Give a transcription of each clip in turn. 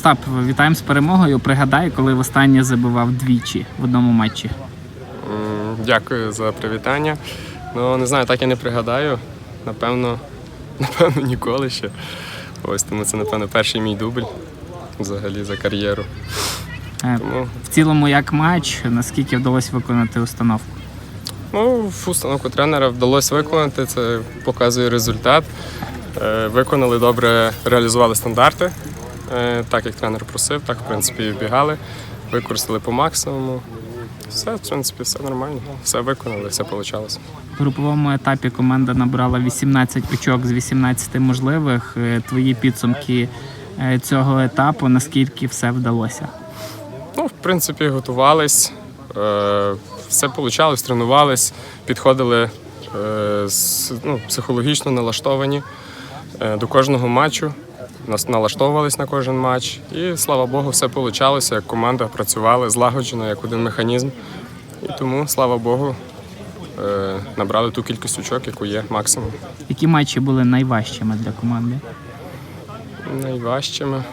Остап, вітаємо з перемогою. Пригадай, коли востаннє забивав двічі в одному матчі. Дякую за привітання. Ну, не знаю, так я не пригадаю. Напевно, напевно, ніколи ще. Ось тому це, напевно, перший мій дубль взагалі за кар'єру. Е, Тому В цілому, як матч, наскільки вдалося виконати установку? ну, в установку тренера вдалося виконати, це показує результат. Е, Виконали добре, реалізували стандарти. Е, Так як тренер просив, так в принципі і бігали, використали по максимуму. Все, в принципі, все нормально, все виконали, все вийшло. В груповому етапі команда набрала 18 очок з 18 можливих. Е, Твої підсумки е, цього етапу, наскільки все вдалося? Ну, в принципі, готувались, все вийшло, тренувались, підходили ну, психологічно налаштовані до кожного матчу. Нас налаштовувались на кожен матч. І слава Богу, все вийшло, як команда працювали злагоджено, як один механізм. І тому, слава Богу, е, набрали ту кількість очок, яку є максимум. Які матчі були найважчими для команди? Найважчими.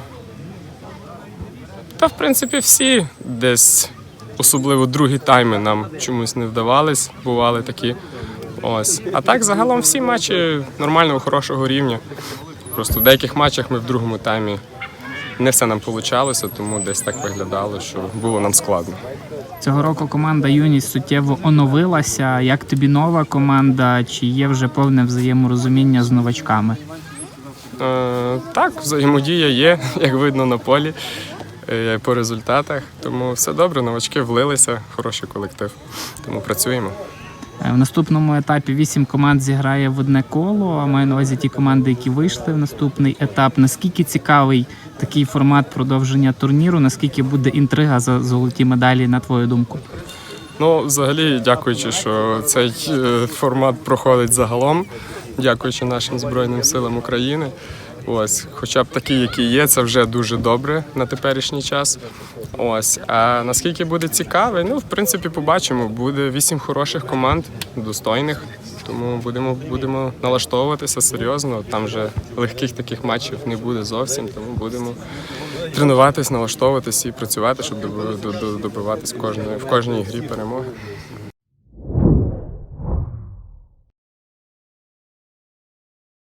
Та, в принципі, всі десь, особливо другі тайми, нам чомусь не вдавались, бували такі. Ось. А так, загалом всі матчі нормального, хорошого рівня. Просто в деяких матчах ми в другому таймі не все нам вийшло, тому десь так виглядало, що було нам складно. Цього року команда Юність суттєво оновилася. Як тобі нова команда? Чи є вже повне взаєморозуміння з новачками? Е, так, взаємодія є, як видно на полі, е, по результатах. Тому все добре, новачки влилися, хороший колектив. Тому працюємо. Е, В наступному етапі вісім команд зіграє в одне коло. А маю на увазі ті команди, які вийшли в наступний етап. Наскільки цікавий такий формат продовження турніру? Наскільки буде інтрига за золоті медалі, на твою думку? Ну, взагалі, дякуючи, що цей е, формат проходить загалом, дякуючи нашим Збройним силам України. Ось, хоча б такі, які є, це вже дуже добре на теперішній час. Ось. А наскільки буде цікавий, ну, в принципі, побачимо. Буде вісім хороших команд, достойних. Тому будемо, будемо налаштовуватися серйозно. Там вже легких таких матчів не буде зовсім, тому будемо тренуватись, налаштовуватись і працювати, щоб доби- до- до- добиватись в кожної, в кожній грі перемоги.